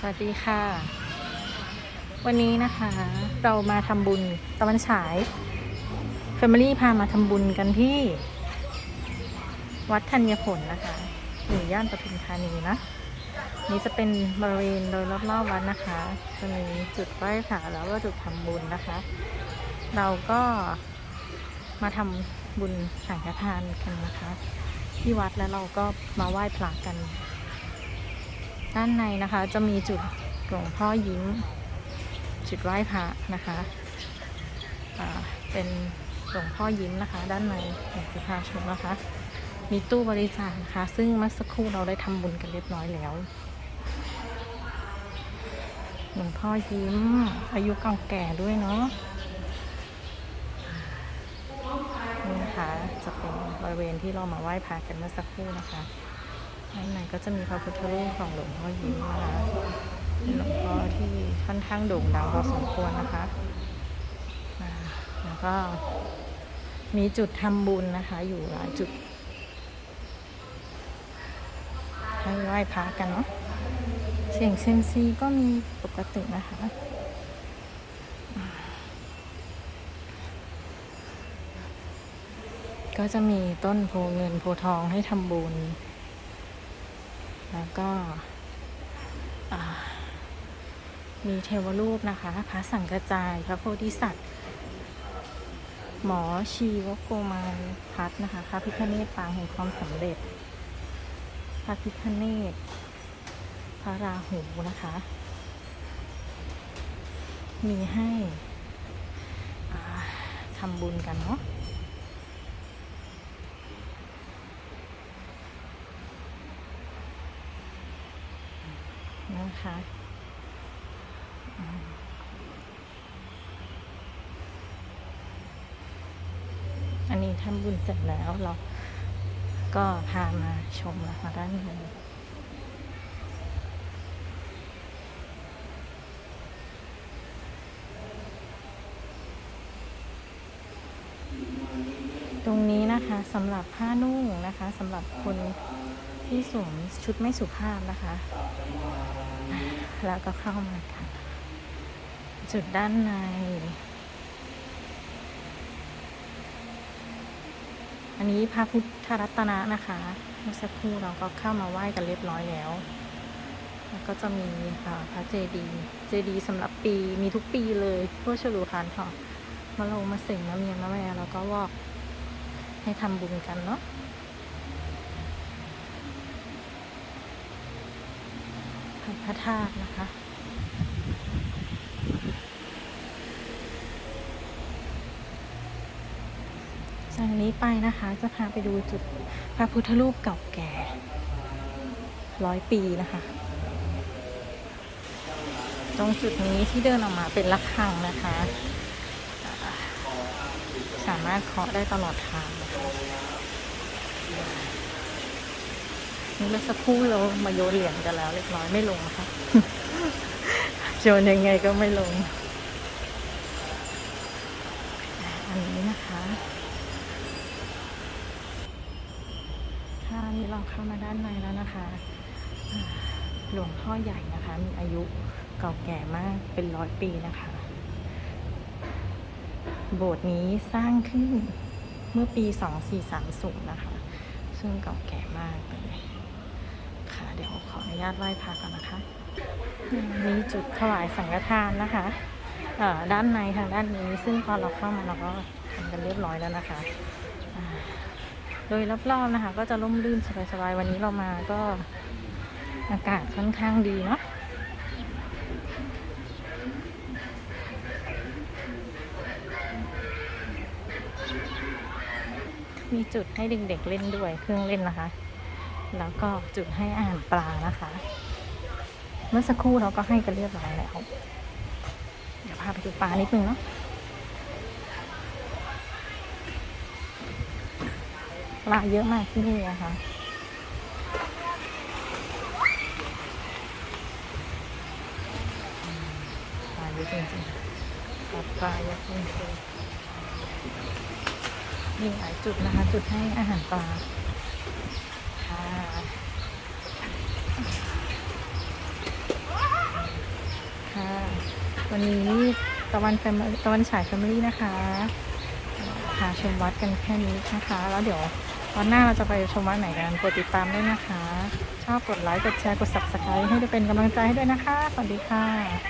สวัสดีค่ะ วันนี้นะคะเรามาทำบุญตะวันฉาย Family พามาทำบุญกันที่ วัดธัญผลนะคะอยู่ย่านปทุมธานีนะ นี่จะเป็นบริเวณโดยรอบๆวัดนะคะ จะมีจุดไหว้พระแล้วก็จุดทำบุญนะคะ เราก็มาทำบุญสังฆทานกันนะคะ ที่วัดแล้วเราก็มาไหว้พระกัน ด้านในนะคะจะมีจุดหลวงพ่อยิ้ม จุดไหว้พระนะคะเป็นหลวงพ่อยิ้มนะคะ ด้านในอยากจะพาชมนะคะ มีตู้บริจาคนะคะ ซึ่งเมื่อสักครู่เราได้ทำบุญกันเรียบร้อยแล้วหลวงพ่อยิ้ม อายุเก่าแก่ด้วยเนาะนี่นะคะจะเป็นบริเวณที่เรามาไหว้พระกันเมื่อสักครู่นะคะ ด้านในก็จะมีพระพุทธรูปของหลวงพ่อยิ้มนะคะเป็นหลวงพ่อที่ค่อนข้างโด่งดังพอสมควรนะคะแล้วก็มีจุดทำบุญนะคะ อยู่หลายจุดให้ไหว้พระกันเนาะเสียงเซมซีก็มีปกตินะคะก็จะมีต้นโพเงินโพทองให้ทำบุญ แล้วก็มีเทวรูปนะคะพระสังกระจายพระโพธิสัตว์ หมอชีวโกมารพัฒนะคะพระพิฆเนศปางแห่งความสำเร็จ พระพิฆเนศพระราหูนะคะ มีให้ทำบุญกันเนาะ นะคะอันนี้ทำบุญเสร็จแล้วเราก็พามาชมนะคะด้านในตรงนี้นะคะสำหรับผ้านุ่งนะคะสำหรับคน ที่สวมชุดไม่สุภาพนะคะ แล้วก็เข้ามากันจุดด้านใน อันนี้พระพุทธรัตนะนะคะเมื่อสักครู่เราก็เข้ามาไหว้กันเรียบร้อยแล้ว แล้วก็จะมีพระเจดีย์เจดีย์สำหรับปีมีทุกปีเลยทั่วฉลูคานทองมาลงมาสิงมาเมียนมาแม่แล้วก็วอกให้ทำบุญกันเนาะ พระธาตุนะคะ จากนี้ไปนะคะจะพาไปดูจุดพระพุทธรูปเก่าแก่ร้อยปีนะคะ ตรงจุดนี้ที่เดินออกมาเป็นระฆังนะคะ สามารถเคาะได้ตลอดทางนะคะ เมื่อสักครู่เรามาโยนเหรียญกันแล้วเรียบร้อยไม่ลงนะคะโยนยังไงก็ไม่ลง อันนี้นะคะถ้านี้เราเข้ามาด้านในแล้วนะคะอ่าหลวงพ่อใหญ่นะคะ มีอายุเก่าแก่มากเป็นร้อยปีนะคะ โบสถ์นี้สร้างขึ้นเมื่อปี 2430 นะคะ ซึ่งเก่าแก่มากเลยค่ะ เดี๋ยวขออนุญาตไหว้พระก่อนนะคะ มีจุดถวายสังฆทานนะคะเอ่อด้านในทางด้านนี้ซึ่งตอนเราเข้ามาเราก็ทำกันเรียบร้อยแล้วนะคะ โดยรอบๆนะคะ ก็จะร่มรื่นสบายๆวันนี้เรามาก็อากาศค่อนข้างดีเนาะมีจุดให้เด็กๆเล่นด้วยเครื่องเล่นนะคะ แล้วก็จุดให้อาหารปลานะคะ เมื่อสักครู่เราก็ให้กันเรียบร้อยแล้ว เดี๋ยวพาไปดูปลานิดนึงเนาะปลาเยอะมากที่นี่นะคะปลาเยอะจริงๆครับปลาเยอะจริงๆมีหลายจุดนะคะ จุดให้อาหารปลา ค่ะ วันนี้ตะวันแฟมตะวันฉายแฟมิลี่นะคะพาชมวัดกันแค่นี้นะคะ แล้วเดี๋ยววันหน้าเราจะไปชมวัดไหนกันกดติดตามด้วยนะคะ ชอบกดไลค์กดแชร์กด subscribe ให้ได้เป็นกำลังใจให้ด้วยนะคะ สวัสดีค่ะ